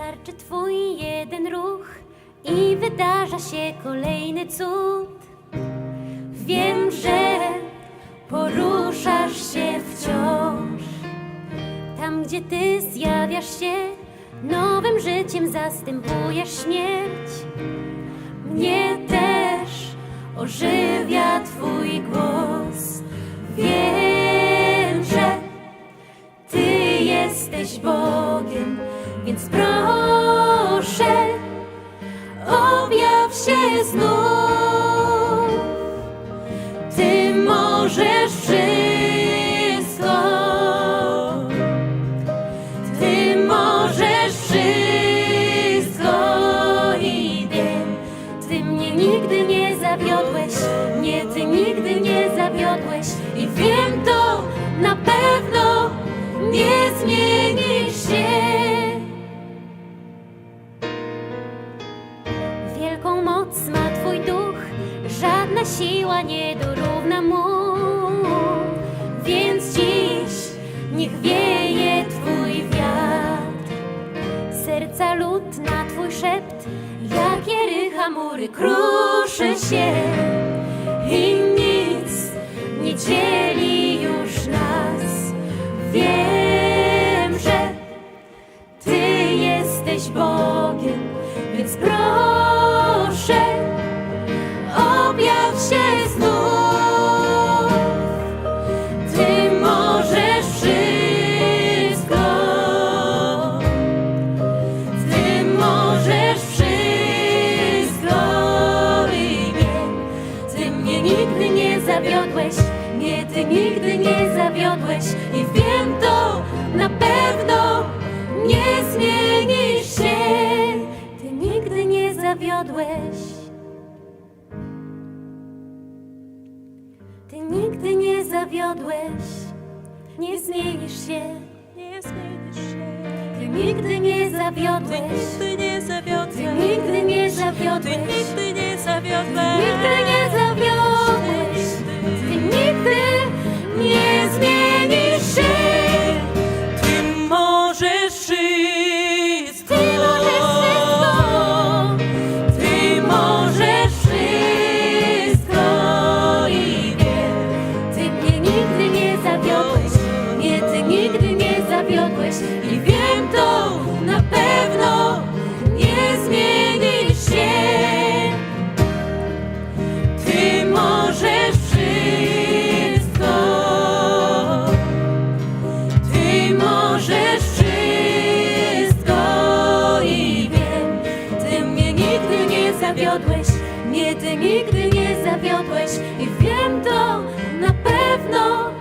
Wystarczy twój jeden ruch i wydarza się kolejny cud. Wiem, że poruszasz się wciąż. Tam, gdzie ty zjawiasz się, nowym życiem zastępujesz śmierć. Mnie też ożywia twój głos. Więc proszę, objaw się znów. Ty możesz wszystko. Ty możesz wszystko i wiem, Ty mnie nigdy nie zawiodłeś, nie, Ty nigdy nie zawiodłeś i wiem to na pewno nie zmienisz się. Żadna siła nie dorówna mu. Więc dziś niech wieje Twój wiatr. Serca lud na Twój szept, jak Jerycha mury kruszy się i nic nie dzieli już nas. Wiem, że ty jesteś Bogiem, więc proszę, nigdy nie zawiodłeś i wiem to na pewno nie zmienisz się. Ty nigdy nie zawiodłeś. Ty nigdy nie zawiodłeś, nie zmienisz się. Nie zmienisz się. Ty nigdy nie Ty zawiodłeś. nigdy nie Ty zawiodłeś. nigdy nie Ty zawiodłeś. nigdy nie zawiodłeś. Nigdy nie i wiem to na pewno nie zmienisz się. Ty możesz wszystko. Ty możesz wszystko i wiem, Ty mnie nigdy nie zawiodłeś, nie, Ty nigdy nie zawiodłeś i wiem to na pewno.